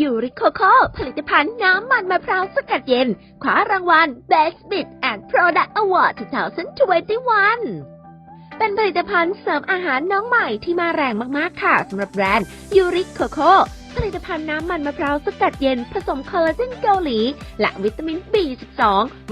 ยูริโคโคผลิตภัณฑ์น้ำมันมะพร้าวสกัดเย็นคว้ารางวัล Best Bit and Product Award 2021เป็นผลิตภัณฑ์เสริมอาหารน้องใหม่ที่มาแรงมาก ๆ ค่ะสำหรับแบรนด์ยูริโคโค ผลิตภัณฑ์น้ำมันมะพร้าวสกัดเย็นผสมคอลลาเจนเกาหลี และวิตามิน B12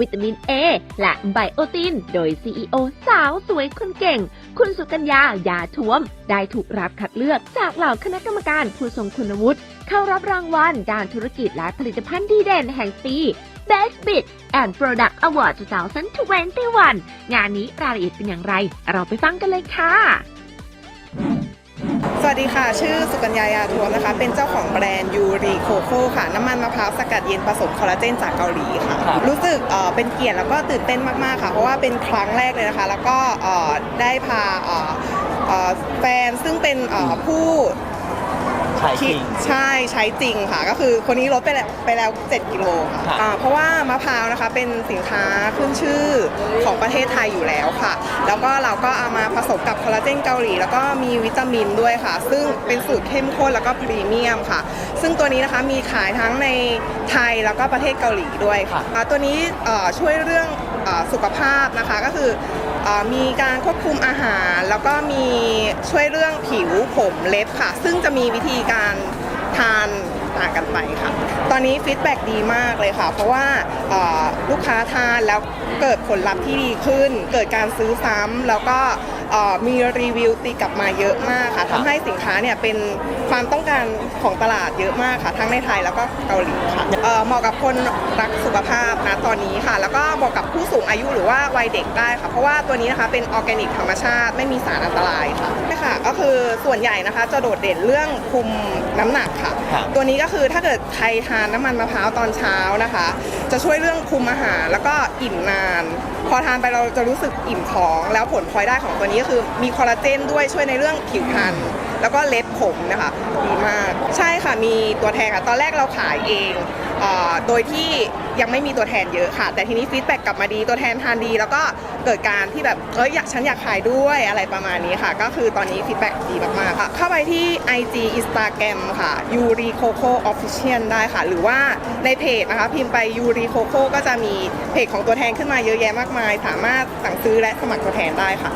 วิตามิน A และไบโอติน โดย CEO สาวสวยคนเก่ง คุณสุกัญญา ยาท้วม ได้ถูกรับคัดเลือกจากเหล่าคณะกรรมการผู้ทรงคุณวุฒิเข้ารับรางวัลด้านธุรกิจและผลิตภัณฑ์ดีเด่นแห่งปี Best Bid and Product Award 2021 งานนี้รายละเอียดเป็นอย่างไร เราไปฟังกันเลยค่ะ วัสดีค่ะ ชื่อสุกัญญายาทวมนะคะ เป็นเจ้าของแบรนด์ยูรีโคโค่ค่ะ น้ำมันมะพร้าวสกัดเย็นผสมคอลลาเจนจากเกาหลีค่ะครับรู้สึกเอ่อเป็นเกียรติแล้วก็ตื่นเต้นมาก ๆ ค่ะ เพราะว่าเป็นครั้งแรกเลยนะคะ แล้วก็เอ่อได้พาเอ่อเอ่อแฟนซึ่งเป็นเอ่อผู้ ขายจริงใช่ใช้จริงค่ะ ก็คือคนนี้ลดไปแล้วไปแล้ว 7 กิโลค่ะครับอ่าเพราะว่ามะพร้าวนะคะเป็นสินค้าขึ้นชื่อของประเทศไทยอยู่แล้วค่ะ แล้วก็เราก็เอามาผสมกับคอลลาเจนเกาหลี แล้วก็มีวิตามินด้วยค่ะ ซึ่งเป็นสูตรเข้มข้นแล้วก็พรีเมียมค่ะ ซึ่งตัวนี้นะคะมีขายทั้งในไทยแล้วก็ประเทศเกาหลีด้วยค่ะอ่าตัวนี้เอ่อช่วยเรื่องเออ สุขภาพนะคะก็คืออมีการควบคุมอาหาร แล้วก็มีช่วยเรื่องผิวผมเล็บค่ะ ซึ่งจะมีวิธีการทานต่างกันไปค่ะ ตอนนี้ฟีดแบ็กดีมากเลยค่ะ เพราะว่าลูกค้าทานแล้วเกิดผลลัพธ์ที่ดีขึ้น เกิดการซื้อซ้ำแล้วก็ เอ่อมีรีวิวตีกลับมาเยอะมากค่ะทำให้สินค้าเนี่ยเป็นความต้องการของตลาดเยอะมากค่ะ ทั้งในไทยแล้วก็เกาหลีค่ะเอ่อเหมาะกับคนรักสุขภาพนะตอนนี้ค่ะ แล้วก็เหมาะกับผู้สูงอายุหรือว่าวัยเด็กได้ค่ะ เพราะว่าตัวนี้นะคะเป็นออร์แกนิกธรรมชาติไม่มีสารอันตรายค่ะใช่ค่ะ ก็คือส่วนใหญ่นะคะจะโดดเด่นเรื่องคุมน้ำหนักค่ะ ครับ ตัวนี้ก็คือถ้าเกิดใครทานน้ำมันมะพร้าวตอนเช้านะคะ จะช่วยเรื่องคุมอาหารแล้วก็อิ่มนาน พอทานไปเราจะรู้สึกอิ่มท้อง แล้วผลพลอยได้ของตัวนี้ก็คือมีคอลลาเจนด้วยช่วยในเรื่องผิวพรรณแล้วก็เล็บผมนะคะดีมากใช่ ค่ะมีตัวแทนค่ะตอนแรกเราขายเองเอ่อโดยที่ยังไม่มีตัวแทนเยอะค่ะ แต่ทีนี้ฟีดแบ็กกลับมาดีตัวแทนทานดี แล้วก็เกิดการที่แบบเอ้ยอยากฉันอยากขายด้วยอะไรประมาณนี้ค่ะ ก็คือตอนนี้ฟีดแบ็กดีมากๆค่ะเข้าไปที่ IG Instagram ค่ะ Yuri Coco Official ได้ค่ะ หรือว่าในเพจนะคะ พิมพ์ไป Yuri Coco ก็จะมีเพจของตัวแทนขึ้นมาเยอะแยะมากมาย สามารถสั่งซื้อและสมัครตัวแทนได้ค่ะ